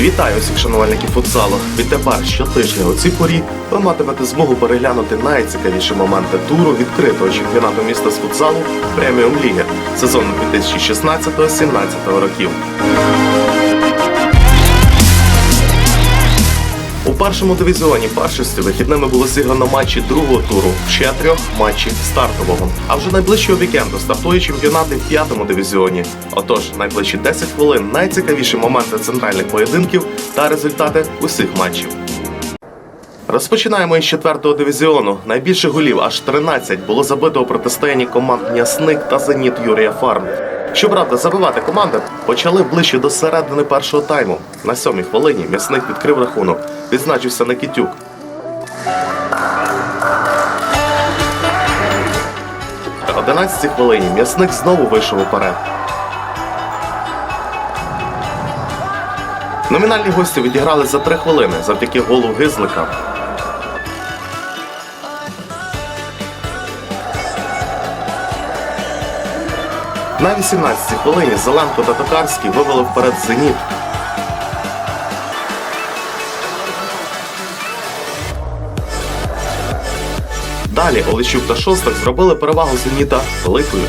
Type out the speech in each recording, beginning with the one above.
Вітаю усіх шанувальників футзалу. Відтепер щотижня у цій порі ви матимете змогу переглянути найцікавіші моменти туру відкритого чемпіонату міста з футзалу преміум ліги сезону 2016-17 років. Першому дивізіоні першості вихідними було зіграно матчі другого туру, ще трьох матчі стартового. А вже найближчого вікенду стартує чемпіонат і в п'ятому дивізіоні. Отож, найближчі 10 хвилин найцікавіші моменти центральних поєдинків та результати усіх матчів. Розпочинаємо із четвертого дивізіону. Найбільше голів аж 13 було забито у протистоянні команд М'ясник та Зеніт Юрія Фарм. Щоправда, забивати команди почали ближче до середини першого тайму. На сьомій хвилині м'ясник відкрив рахунок. Відзначився Никитюк. На 11 хвилині м'ясник знову вийшов уперед. Номінальні гості відіграли за 3 хвилини завдяки голу Гизлика. На 18-й хвилині Зеленко та Токарський вивели вперед Зеніт. Далі Олещук та Шостак зробили перевагу Зеніта великою.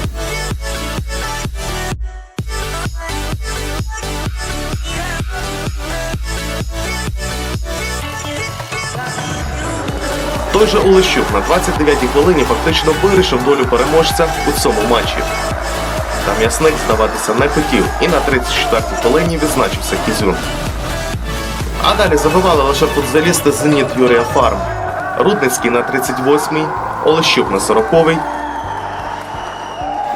Той же Олещук на 29-й хвилині фактично вирішив долю переможця у цьому матчі. Та м'ясник здаватися не хотів і на 34-й хвилині відзначився Кізюн. А далі забивали лише футзалісти Зеніт Юрія Фарм. Рудницький на 38-й, Олещук на 40-й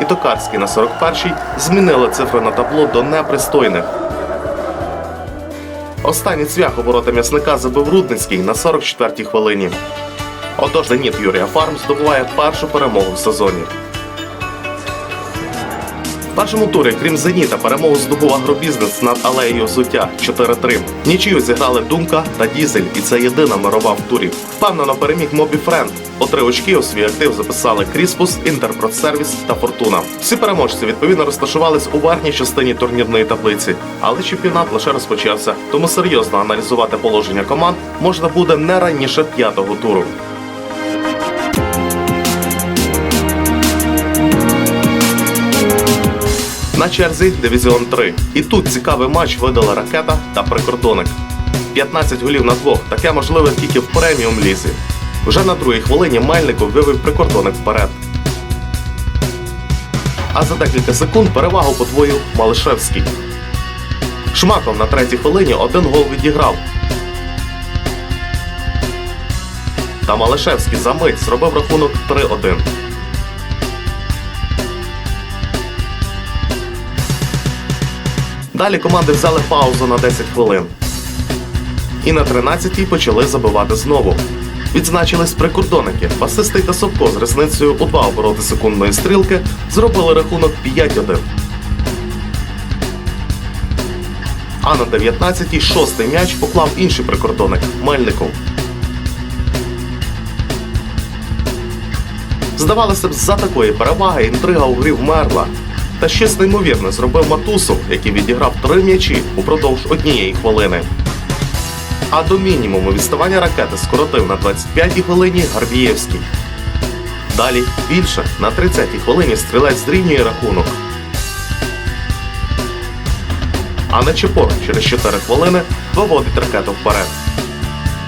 і Токарський на 41-й змінили цифри на табло до непристойних. Останній цвях у ворота м'ясника забив Рудницький на 44-й хвилині. Отож, Зеніт Юрія Фарм здобуває першу перемогу в сезоні. Першому турі, крім Зеніта, перемогу здобув агробізнес над алеєю взуття 4-3. Нічию зіграли Думка та Дізель, і це єдина мирова в турі. Впевнено переміг Мобі Френд. По очки у свій актив записали Кріспус, Інтерпродсервіс та Фортуна. Всі переможці відповідно розташувались у верхній частині турнірної таблиці, але чемпіонат лише розпочався, тому серйозно аналізувати положення команд можна буде не раніше п'ятого туру. На черзі дивізіон 3. І тут цікавий матч видали ракета та прикордонник. 15 голів на двох. Таке можливе тільки в преміум лізі. Вже на другій хвилині Мельников вивів прикордонник вперед. А за декілька секунд перевагу подвоїв Малишевський. Шмаков на третій хвилині один гол відіграв. Та Малишевський за мить зробив рахунок 3-1. Далі команди взяли паузу на 10 хвилин. І на 13-й почали забивати знову. Відзначились прикордонники. Басистий та Собко з різницею у два обороти секундної стрілки зробили рахунок 5-1. А на 19-й шостий м'яч поклав інший прикордонник Мельников. Здавалося б, за такої переваги інтрига у грі вмерла. Та щось неймовірне зробив Матусов, який відіграв три м'ячі упродовж однієї хвилини. А до мінімуму відставання ракети скоротив на 25-й хвилині Гарбієвський. Далі більше на 30-й хвилині стрілець зрівнює рахунок. А Нечепор через 4 хвилини виводить ракету вперед.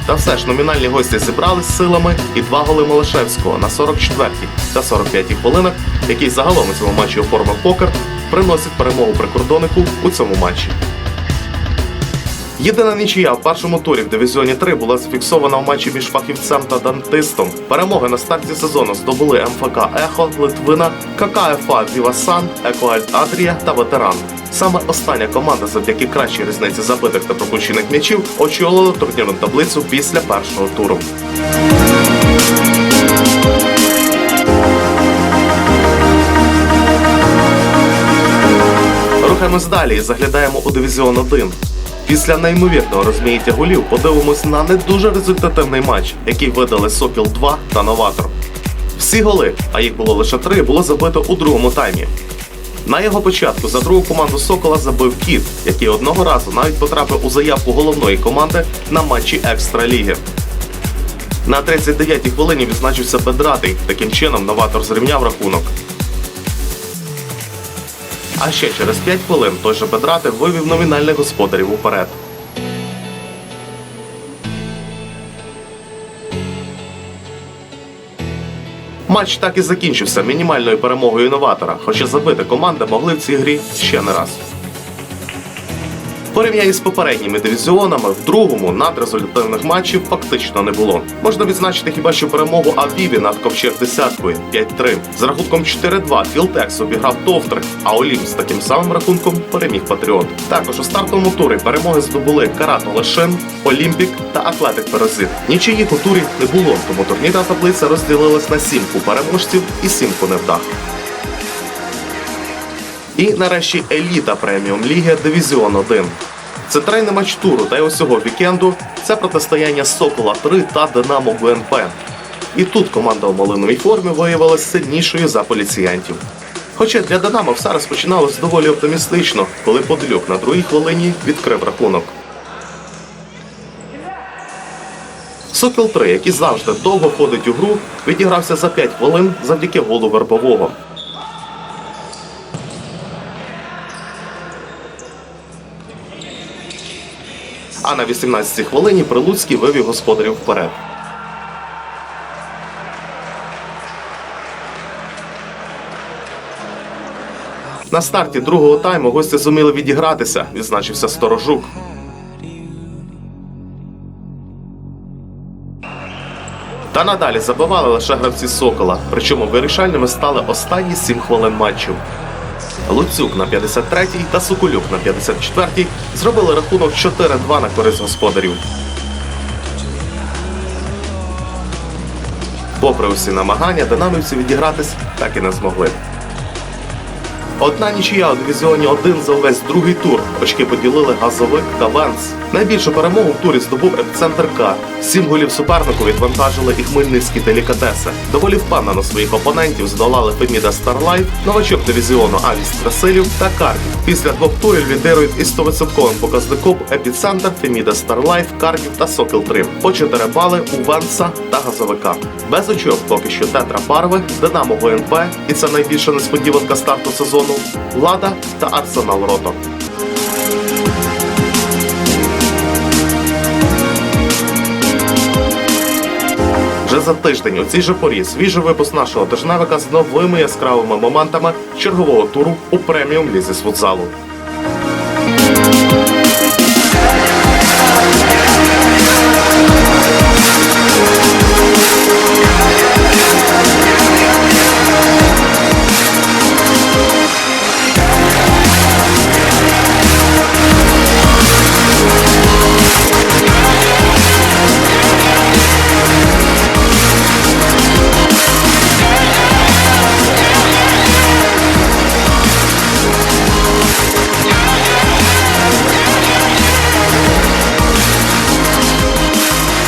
Та все ж номінальні гості зібрались силами і два голи Малишевського на 44-й та 45-й хвилинах, який загалом у цьому матчі оформив покер, приносить перемогу прикордоннику у цьому матчі. Єдина нічия в першому турі в дивізіоні 3 була зафіксована в матчі між фахівцем та дантистом. Перемоги на старті сезону здобули МФК Ехо, Литвина, ККФА Вівасан, Екоальт Адрія та Ветеран. Саме остання команда завдяки кращій різниці забитих та пропущених м'ячів очолила турнірну таблицю після першого туру. Рухаємось далі і заглядаємо у дивізіон 1. Після неймовірного розмаїття голів подивимось на не дуже результативний матч, який видали Сокіл 2 та Новатор. Всі голи, а їх було лише три, було забито у другому таймі. На його початку за другу команду Сокола забив Кіт, який одного разу навіть потрапив у заявку головної команди на матчі Екстраліги. На 39-й хвилині відзначився Бедратий. Таким чином новатор зрівняв рахунок. А ще через 5 хвилин той же Бедратий вивів номінальних господарів уперед. Матч так і закінчився мінімальною перемогою новатора, хоча забити команди могли в цій грі ще не раз. Порівнянні з попередніми дивізіонами, в другому надрезультативних матчів фактично не було. Можна відзначити хіба що перемогу Авіві над Ковчег десяткою 5-3. З рахунком 4-2 Філтекс обіграв Товтри, а Олімп з таким самим рахунком переміг Патріот. Також у стартовому турі перемоги здобули Карато Лешин, Олімпік та Атлетик Перозит. Нічиїх у турі не було, тому турнірна таблиця розділилась на сімку переможців і сімку невдах. І нарешті еліта преміум ліги Дивізіон 1. Центральний матч туру та й усього вікенду це протистояння Сокола 3 та Динамо ГНП. І тут команда у малиновій формі виявилася сильнішою за поліціянтів. Хоча для Динамо все розпочиналось доволі оптимістично, коли Подолюк на другій хвилині відкрив рахунок. Сокіл 3, який завжди довго ходить у гру, відігрався за 5 хвилин завдяки голу вербового. А на 18-й хвилині Прилуцький вивів господарів вперед. На старті другого тайму гості зуміли відігратися, відзначився Сторожук. Та надалі забивали лише гравці Сокола, причому вирішальними стали останні 7 хвилин матчу. Луцюк на 53-й та Сукулюк на 54-й зробили рахунок 4-2 на користь господарів. Попри усі намагання, динамівці відігратись так і не змогли. Одна нічия у дивізіоні 1 за увесь другий тур. Очки поділили газовик та Венс. Найбільшу перемогу в турі здобув епіцентр К. Сім голів супернику відвантажили і хмельницькі делікатеси. Доволі впевнено своїх опонентів здолали Феміда Старлайф, новачок дивізіону Авіс Красилів та Кардів. Після двох турів лідирують із 100% показником епіцентр, Феміда Старлайф, Кардів та Сокіл 3. По 4 бали у Венса та газовика. Без очок поки що Тетра Парви, Динамо ГНП, і це найбільша несподіванка старту сезону. Влада та Арсенал Рото. Вже за тиждень у цій же порі свіжий випуск нашого тижневика з новими яскравими моментами чергового туру у преміум лізі з футзалу.